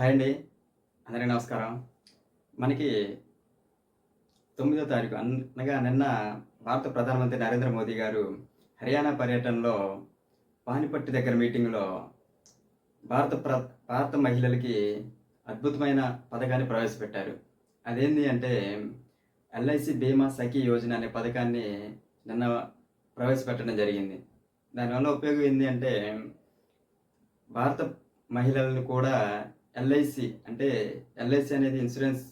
Hi అండి. అందరికీ నమస్కారం. మనకి తొమ్మిదో తారీఖు అనగా నిన్న భారత ప్రధానమంత్రి నరేంద్ర మోదీ గారు హర్యానా పర్యటనలో పానిపట్టి దగ్గర మీటింగ్లో భారత ప్ర భారత మహిళలకి అద్భుతమైన పథకాన్ని ప్రవేశపెట్టారు. అదేంటి అంటే ఎల్ఐసి బీమా సఖీ యోజన అనే పథకాన్ని నిన్న ప్రవేశపెట్టడం జరిగింది. దానివల్ల ఉపయోగం ఏంటి అంటే భారత మహిళలను కూడా ఎల్ఐసి అంటే ఎల్ఐసి అనేది ఇన్సూరెన్స్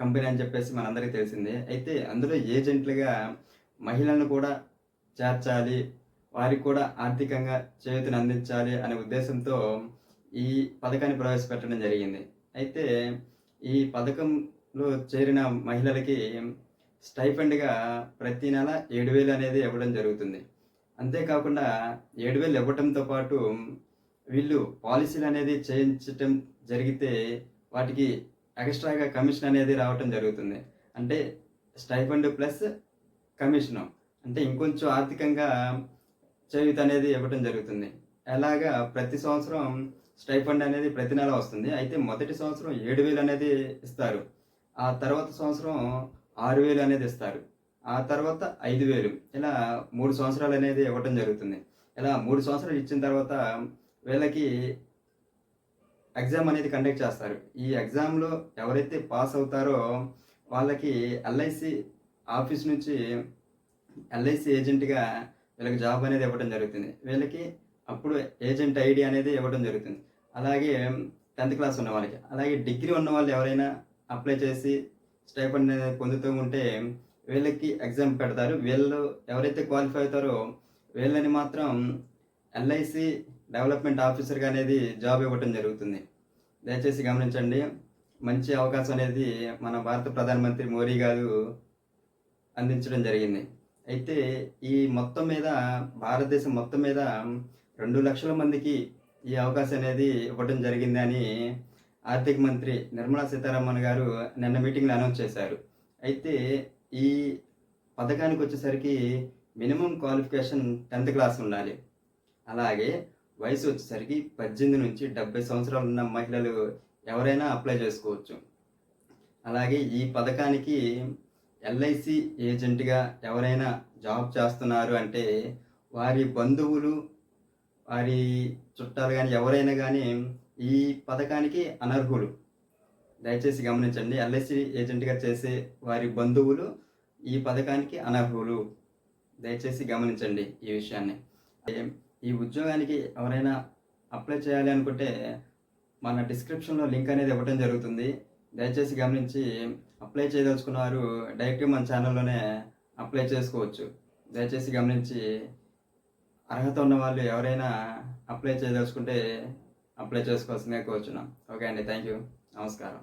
కంపెనీ అని చెప్పేసి మనందరికీ తెలిసిందే. అయితే అందులో ఏజెంట్లుగా మహిళలను కూడా చేర్చాలి వారికి కూడా ఆర్థికంగా చేయూతను అందించాలి అనే ఉద్దేశంతో ఈ పథకాన్ని ప్రవేశపెట్టడం జరిగింది. అయితే ఈ పథకంలో చేరిన మహిళలకి స్టైఫండ్గా ప్రతి నెల ఏడు వేలు అనేది ఇవ్వడం జరుగుతుంది. అంతేకాకుండా ఏడు వేలు ఇవ్వటంతో పాటు వీళ్ళు పాలసీలు అనేది చేయించటం జరిగితే వాటికి ఎక్స్ట్రాగా కమిషన్ అనేది రావటం జరుగుతుంది. అంటే స్టైఫండ్ ప్లస్ కమిషను. అంటే ఇంకొంచెం ఆర్థికంగా చేయూత అనేది ఇవ్వటం జరుగుతుంది. అలాగా ప్రతి సంవత్సరం స్టైఫండ్ అనేది ప్రతి నెల వస్తుంది. అయితే మొదటి సంవత్సరం ఏడు వేలు అనేది ఇస్తారు. ఆ తర్వాత సంవత్సరం ఆరు వేలు అనేది ఇస్తారు. ఆ తర్వాత ఐదు వేలు. ఇలా మూడు సంవత్సరాలు అనేది ఇవ్వటం జరుగుతుంది. ఇలా మూడు సంవత్సరాలు ఇచ్చిన తర్వాత వీళ్ళకి ఎగ్జామ్ అనేది కండక్ట్ చేస్తారు. ఈ ఎగ్జామ్లో ఎవరైతే పాస్ అవుతారో వాళ్ళకి ఎల్ఐసి ఆఫీస్ నుంచి ఎల్ఐసి ఏజెంట్గా వీళ్ళకి జాబ్ అనేది ఇవ్వడం జరుగుతుంది. వీళ్ళకి అప్పుడు ఏజెంట్ ఐడి అనేది ఇవ్వడం జరుగుతుంది. అలాగే టెన్త్ క్లాస్ ఉన్న వాళ్ళకి అలాగే డిగ్రీ ఉన్న వాళ్ళు ఎవరైనా అప్లై చేసి స్టైఫండ్ అనేది పొందుతూ ఉంటే వీళ్ళకి ఎగ్జామ్ పెడతారు. వీళ్ళు ఎవరైతే క్వాలిఫై అవుతారో వీళ్ళని మాత్రం ఎల్ఐసి డెవలప్మెంట్ ఆఫీసర్గా అనేది జాబ్ ఇవ్వటం జరుగుతుంది. దయచేసి గమనించండి. మంచి అవకాశం అనేది మన భారత ప్రధానమంత్రి మోడీ గారు అందించడం జరిగింది. అయితే ఈ మొత్తం మీద భారతదేశం మొత్తం మీద రెండు లక్షల మందికి ఈ అవకాశం అనేది ఇవ్వడం జరిగింది అని ఆర్థిక మంత్రి నిర్మలా సీతారామన్ గారు నిన్న మీటింగ్లో అనౌన్స్ చేశారు. అయితే ఈ పథకానికి వచ్చేసరికి మినిమం క్వాలిఫికేషన్ టెన్త్ క్లాస్ ఉండాలి. అలాగే వయసు వచ్చేసరికి పద్దెనిమిది నుంచి డెబ్బై సంవత్సరాలు ఉన్న మహిళలు ఎవరైనా అప్లై చేసుకోవచ్చు. అలాగే ఈ పథకానికి ఎల్ఐసి ఏజెంట్గా ఎవరైనా జాబ్ చేస్తున్నారు అంటే వారి బంధువులు వారి చుట్టాలు కానీ ఎవరైనా కానీ ఈ పథకానికి అనర్హులు. దయచేసి గమనించండి ఎల్ఐసి ఏజెంట్గా చేసే వారి బంధువులు ఈ పథకానికి అనర్హులు. దయచేసి గమనించండి ఈ విషయాన్ని. ఈ ఉద్యోగానికి ఎవరైనా అప్లై చేయాలి అనుకుంటే మన డిస్క్రిప్షన్లో లింక్ అనేది ఇవ్వడం జరుగుతుంది. దయచేసి గమనించి అప్లై చేయదలుచుకున్న వారు డైరెక్ట్గా మన ఛానల్లోనే అప్లై చేసుకోవచ్చు. దయచేసి గమనించి అర్హత ఉన్న వాళ్ళు ఎవరైనా అప్లై చేయదలుచుకుంటే అప్లై చేసుకోవాల్సిందే కోరుచున్నాం. ఓకే అండి థ్యాంక్ యూ. నమస్కారం.